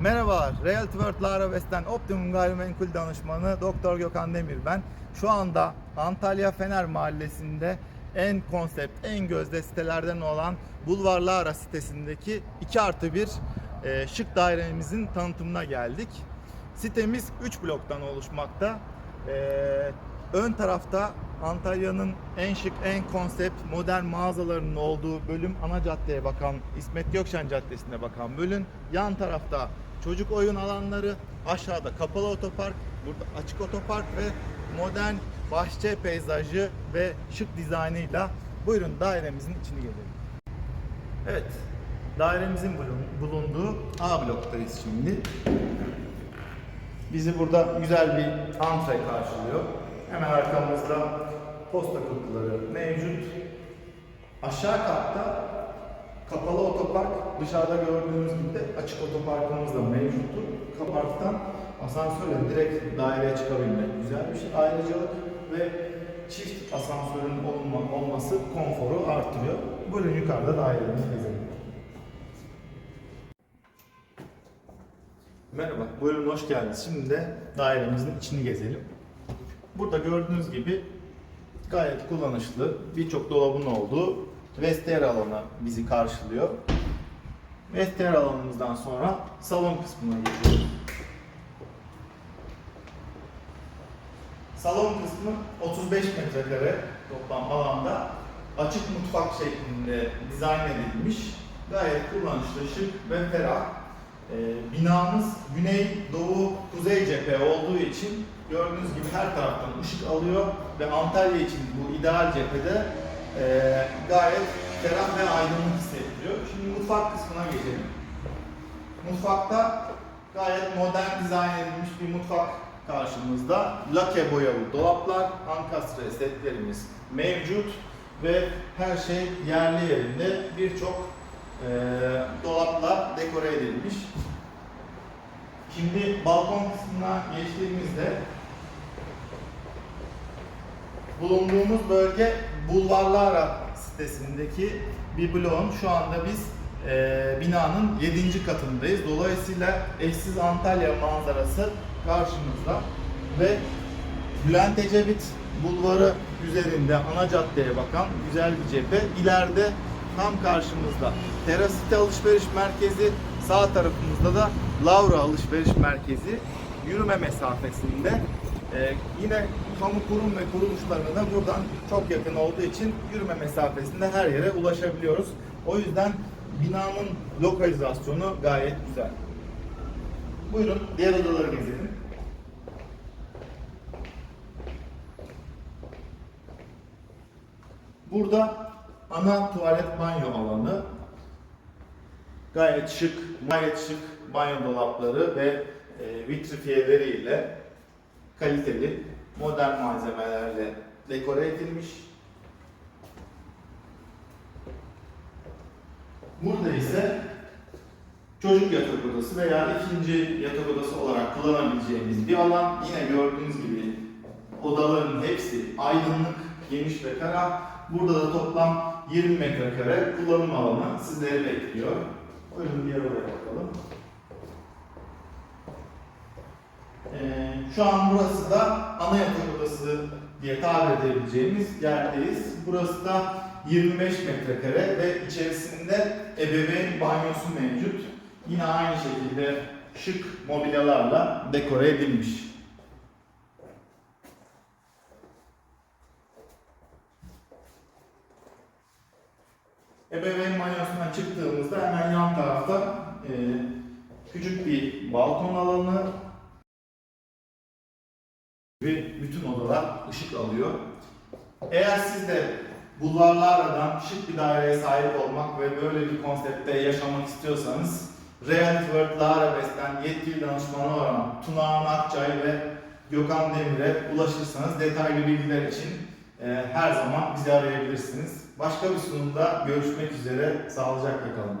Merhabalar, Realty World Lara West'ten Optimum Gayrimenkul Danışmanı Doktor Gökhan Demir ben. Şu anda Antalya Fener Mahallesi'nde en konsept, en gözde sitelerden olan Bulvar Lara sitesindeki 2 artı 1 e, şık dairemizin tanıtımına geldik. Sitemiz 3 bloktan oluşmakta. E, ön tarafta Antalya'nın en şık, en konsept, modern mağazalarının olduğu bölüm ana caddeye bakan, İsmet Gökşen Caddesi'ne bakan bölüm. Yan tarafta çocuk oyun alanları, aşağıda kapalı otopark, burada açık otopark ve modern bahçe peyzajı ve şık dizaynıyla buyurun dairemizin içini gezelim. Evet, dairemizin bulun- bulunduğu A bloktayız şimdi. Bizi burada güzel bir antre karşılıyor. Hemen arkamızda posta kutuları mevcut. Aşağı katta kapalı otopark, dışarıda gördüğünüz gibi de açık otoparkımız da mevcuttur. Kaparktan asansörle direkt daireye çıkabilmek güzel bir şey. Ayrıcalık ve çift asansörün olma, olması konforu artırıyor. Buyurun yukarıda dairemizi gezelim. Merhaba, buyurun hoş geldiniz. Şimdi de dairemizin içini gezelim. Burada gördüğünüz gibi gayet kullanışlı, birçok dolabın olduğu vestiyer alanı bizi karşılıyor. Vestiyer alanımızdan sonra salon kısmına geçiyoruz. Salon kısmı 35 metrekare toplam alanda açık mutfak şeklinde dizayn edilmiş. Gayet kullanışlı, şık ve ferah. Ee, binamız güney, doğu, kuzey cephe olduğu için gördüğünüz gibi her taraftan ışık alıyor ve Antalya için bu ideal cephede e, gayet ferah ve aydınlık hissettiriyor. Şimdi mutfak kısmına geçelim. Mutfakta gayet modern dizayn edilmiş bir mutfak karşımızda. Lake boyalı dolaplar, ankastre setlerimiz mevcut ve her şey yerli yerinde birçok e, dolapla dekore edilmiş. Şimdi balkon kısmına geçtiğimizde bulunduğumuz bölge Bulvarlara sitesindeki bir bloğun şu anda biz e, binanın 7. katındayız. Dolayısıyla eşsiz Antalya manzarası karşımızda ve Bülent Ecevit Bulvarı üzerinde ana caddeye bakan güzel bir cephe. İleride tam karşımızda Terasite Alışveriş Merkezi, sağ tarafımızda da Laura Alışveriş Merkezi yürüme mesafesinde. Ee, yine kamu kurum ve kuruluşlarına da buradan çok yakın olduğu için yürüme mesafesinde her yere ulaşabiliyoruz. O yüzden binanın lokalizasyonu gayet güzel. Buyurun diğer odaları gezelim. Burada ana tuvalet banyo alanı. Gayet şık, gayet şık banyo dolapları ve e, vitrifiyeleriyle kaliteli, modern malzemelerle dekore edilmiş. Burada ise çocuk yatak odası veya ikinci yatak odası olarak kullanabileceğimiz bir alan. Yine gördüğünüz gibi odaların hepsi aydınlık, geniş ve ferah. Burada da toplam 20 metrekare kullanım alanı sizleri bekliyor. Buyurun diğer odaya bakalım. Ee, şu an burası da ana yatak odası diye tabir edebileceğimiz yerdeyiz. Burası da 25 metrekare ve içerisinde ebeveyn banyosu mevcut. Yine aynı şekilde şık mobilyalarla dekore edilmiş. Ebeveyn banyosundan çıktığımızda hemen yan tarafta e, küçük bir balkon alanı ve bütün odalar ışık alıyor. Eğer siz de bulvarlardan şık bir daireye sahip olmak ve böyle bir konsepte yaşamak istiyorsanız Realty World Lara Best'ten yetkili danışmanı olan Tunağan Akçay ve Gökhan Demir'e ulaşırsanız detaylı bilgiler için e, her zaman bizi arayabilirsiniz. Başka bir sunumda görüşmek üzere. Sağlıcakla kalın.